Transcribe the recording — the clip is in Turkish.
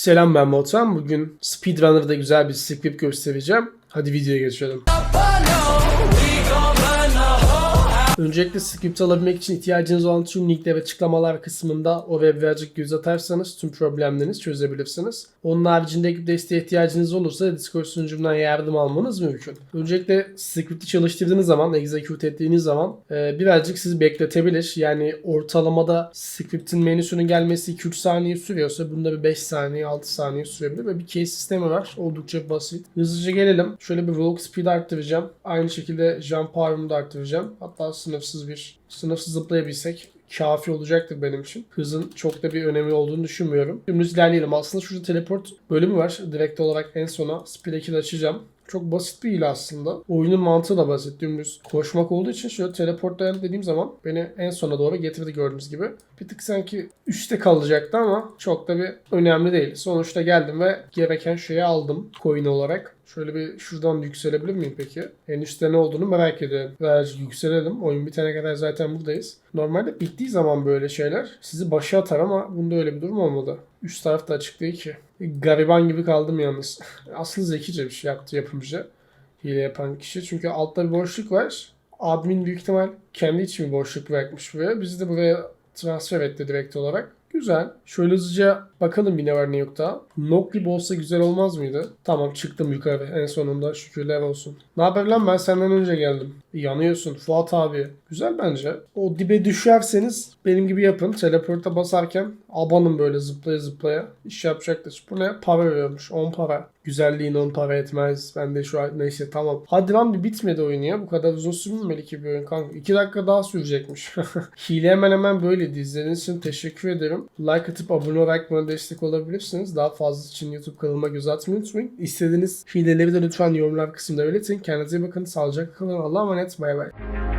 Selam ben Motan. Bugün Speedrunner'da güzel bir script göstereceğim. Hadi videoya geçelim. Öncelikle script alabilmek için ihtiyacınız olan tüm linkler açıklamalar kısmında oraya birazcık göz atarsanız tüm problemlerinizi çözebilirsiniz. Onun haricinde ekip desteğe ihtiyacınız olursa Discord sunucumdan yardım almanız mümkün. Öncelikle script'i çalıştırdığınız zaman, execute ettiğiniz zaman e, birazcık sizi bekletebilir. Yani ortalamada script'in menüsünün gelmesi 2-3 saniye sürüyorsa bunda bir 5 saniye, 6 saniye sürebilir ve bir case sistemi var. Oldukça basit. Hızlıca gelelim. Şöyle bir walk speed arttıracağım. Aynı şekilde jump power'ımı da arttıracağım. Hatta sınıfsız bir sınıfsız zıplayabilsek kafi olacaktır benim için. Hızın çok da bir önemi olduğunu düşünmüyorum. Şimdi ilerleyelim. Aslında şurada teleport bölümü var. Direkt olarak en sona 2'de açacağım. Çok basit bir hile aslında. Oyunun mantığı da basit. Dümdüz koşmak olduğu için şöyle teleportlayan dediğim zaman beni en sona doğru getirdi gördüğünüz gibi. Bir tık sanki 3'te kalacaktı ama çok da bir önemli değil. Sonuçta geldim ve gereken şeyi aldım coin olarak. Şöyle bir şuradan yükselebilir miyim peki? En üstte ne olduğunu merak ediyorum. Birazcık yükselelim. Oyun bitene kadar zaten buradayız. Normalde bittiği zaman böyle şeyler sizi başa atar ama bunda öyle bir durum olmadı. Üst taraf da açık değil ki. Gariban gibi kaldım yalnız. Aslında zekice bir şey yaptı yapımcı. Hile yapan kişi. Çünkü altta bir boşluk var. Admin büyük ihtimal kendi için bir boşluk bırakmış buraya. Bizi de buraya transfer etti direkt olarak. Güzel. Şöyle hızlıca bakalım bir ne var ne yok daha. Nok gibi olsa güzel olmaz mıydı? Tamam çıktım yukarı en sonunda şükürler olsun. Ne haber lan ben senden önce geldim. Yanıyorsun Fuat abi. Güzel bence. O dibe düşerseniz benim gibi yapın. Teleporta basarken abanın böyle zıplaya zıplaya. İş yapacaktır. Bu ne? Para veriyormuş. 10 para. Güzelliğin 10 para etmez. Ben de şu an neyse tamam. Hadi lan bir bitmedi oyun ya. Bu kadar uzun sürmemeli ki bir oyun kanka. 2 dakika daha sürecekmiş. Hile hemen hemen böyleydi. İzlediğiniz için teşekkür ederim. Like atıp abone olarak bana destek olabilirsiniz. Daha fazla için YouTube kanalıma göz atmayı unutmayın. İstediğiniz hileleri de lütfen yorumlar kısmında belirtin. Kendinize iyi bakın. Sağlıcakla kalın. Allah'a emanet. Bay bay.